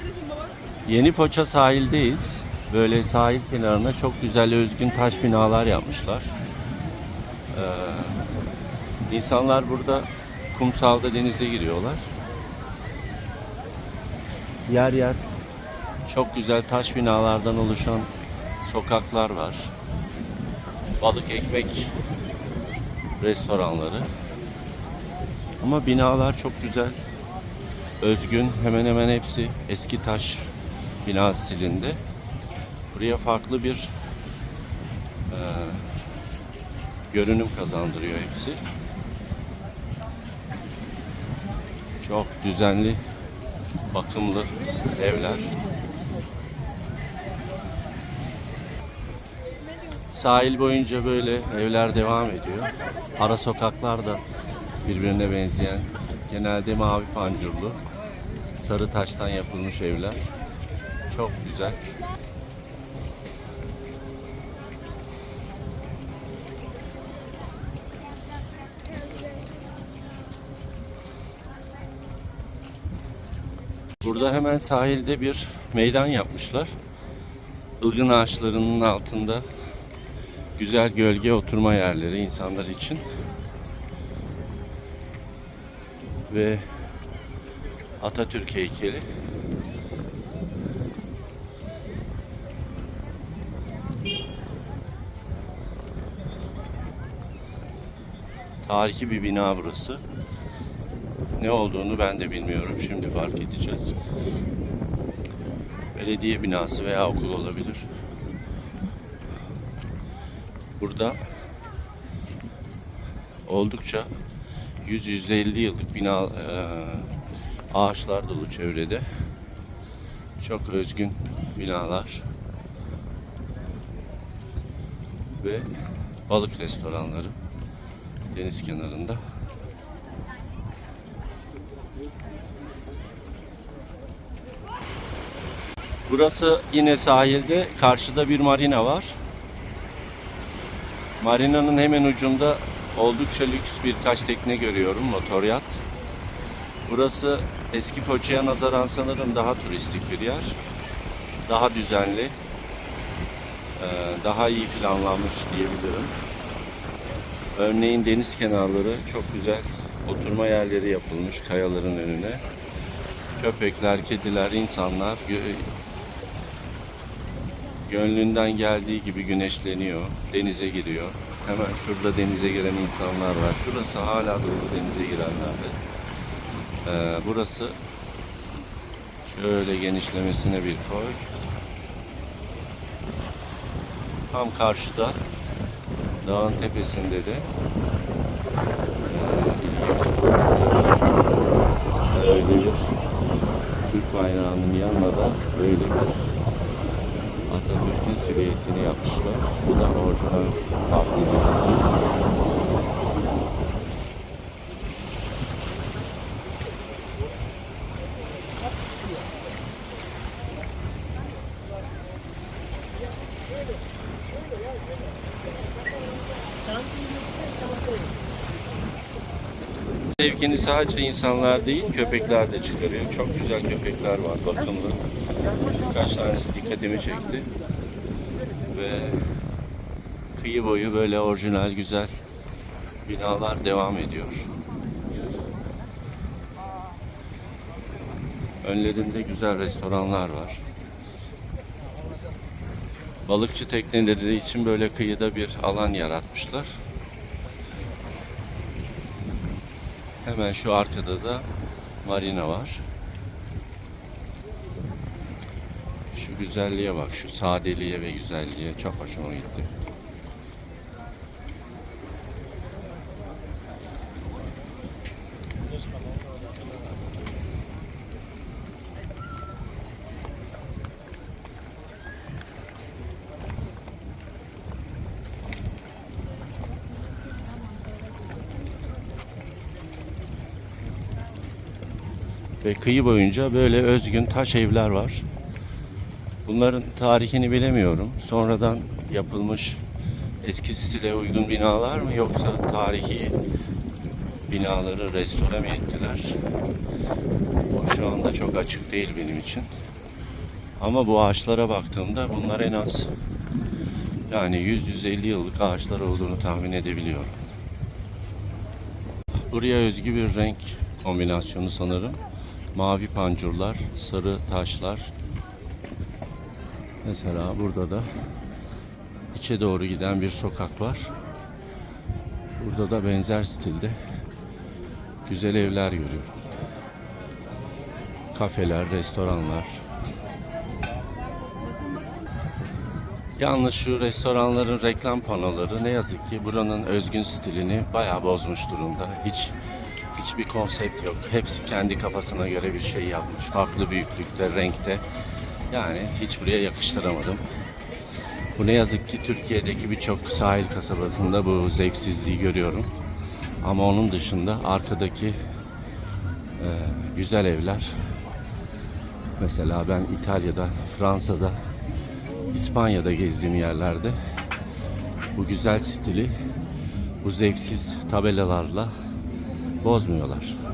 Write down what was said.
Neredesin baba? Yeni Foça sahildeyiz. Böyle sahil kenarına çok güzel özgün taş binalar yapmışlar. Ee, insanlar burada kumsalda denize giriyorlar. Yer yer çok güzel taş binalardan oluşan sokaklar var. Balık ekmek restoranları. Ama binalar çok güzel. Özgün hemen hemen hepsi eski taş bina stilinde. Buraya farklı bir e, görünüm kazandırıyor hepsi. Çok düzenli, bakımlı evler. Sahil boyunca böyle evler devam ediyor. Ara sokaklar da birbirine benzeyen, genelde mavi pancurlu, sarı taştan yapılmış evler. Çok güzel. Burada hemen sahilde bir meydan yapmışlar. Ilgın ağaçlarının altında güzel gölge oturma yerleri insanlar için. Ve Atatürk heykeli. Tarihi bir bina burası. Ne olduğunu ben de bilmiyorum. Şimdi fark edeceğiz. Belediye binası veya okul olabilir. Burada oldukça 100-150 yıllık bina e, ağaçlar dolu çevrede. Çok özgün binalar ve balık restoranları deniz kenarında. Burası yine sahilde. Karşıda bir marina var. Marinanın hemen ucunda oldukça lüks birkaç tekne görüyorum. Motor yat. Burası eski Foça'ya nazaran sanırım daha turistik bir yer. Daha düzenli. eee, Daha iyi planlanmış diyebilirim. Örneğin deniz kenarları çok güzel oturma yerleri yapılmış kayaların önüne. Köpekler, kediler, insanlar gö- gönlünden geldiği gibi güneşleniyor, denize giriyor. Hemen şurada denize giren insanlar var. Şurası hala dolu denize girenlerle. Ee, burası şöyle genişlemesine bir koy. Tam karşıda dağın tepesinde de ilginç. Şöyle bir Türk bayrağının yanına da böyle bir Atatürk'ün silüetini yapmışlar. Bu da orijinal farklı Zevkini sadece insanlar değil, köpekler de çıkarıyor. Çok güzel köpekler var, bakımlı. Birkaç tanesi dikkatimi çekti. Ve kıyı boyu böyle orijinal güzel binalar devam ediyor. Önlerinde güzel restoranlar var. Balıkçı tekneleri için böyle kıyıda bir alan yaratmışlar. Hemen şu arkada da marina var. Şu güzelliğe bak, şu sadeliğe ve güzelliğe çok hoşuma gitti. Ve kıyı boyunca böyle özgün taş evler var. Bunların tarihini bilemiyorum. Sonradan yapılmış eski stile uygun binalar mı yoksa tarihi binaları restore mi ettiler? O şu anda çok açık değil benim için. Ama bu ağaçlara baktığımda bunlar en az yani 100-150 yıllık ağaçlar olduğunu tahmin edebiliyorum. Buraya özgü bir renk kombinasyonu sanırım. Mavi pancurlar, sarı taşlar. Mesela burada da içe doğru giden bir sokak var. Burada da benzer stilde güzel evler görüyorum. Kafeler, restoranlar. Yalnız şu restoranların reklam panoları ne yazık ki buranın özgün stilini bayağı bozmuş durumda. Hiç hiçbir konsept yok. Hepsi kendi kafasına göre bir şey yapmış. Farklı büyüklükte, renkte. Yani hiç buraya yakıştıramadım. Bu ne yazık ki Türkiye'deki birçok sahil kasabasında bu zevksizliği görüyorum. Ama onun dışında arkadaki e, güzel evler mesela ben İtalya'da, Fransa'da, İspanya'da gezdiğim yerlerde bu güzel stili bu zevksiz tabelalarla bozmuyorlar.